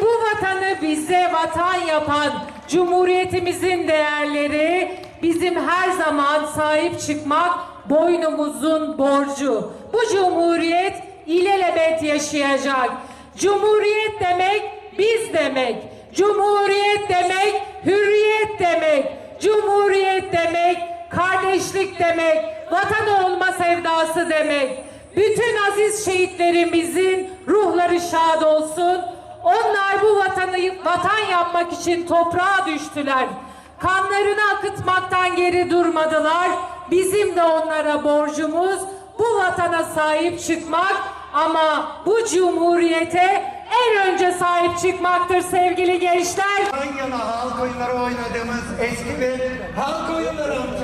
bu vatanı bize vatan yapan Cumhuriyetimizin değerleri bizim her zaman sahip çıkmak boynumuzun borcu. Bu cumhuriyet ilelebet yaşayacak. Cumhuriyet demek biz demek. Cumhuriyet demek hürriyet demek. Cumhuriyet demek kardeşlik demek. Vatan olma sevdası demek. Bütün aziz şad olsun. Onlar bu vatanı vatan yapmak için toprağa düştüler. Kanlarını akıtmaktan geri durmadılar. Bizim de onlara borcumuz bu vatana sahip çıkmak ama bu cumhuriyete en önce sahip çıkmaktır sevgili gençler. Yan yana halk oyunları oynadığımız eski bir halk oyunları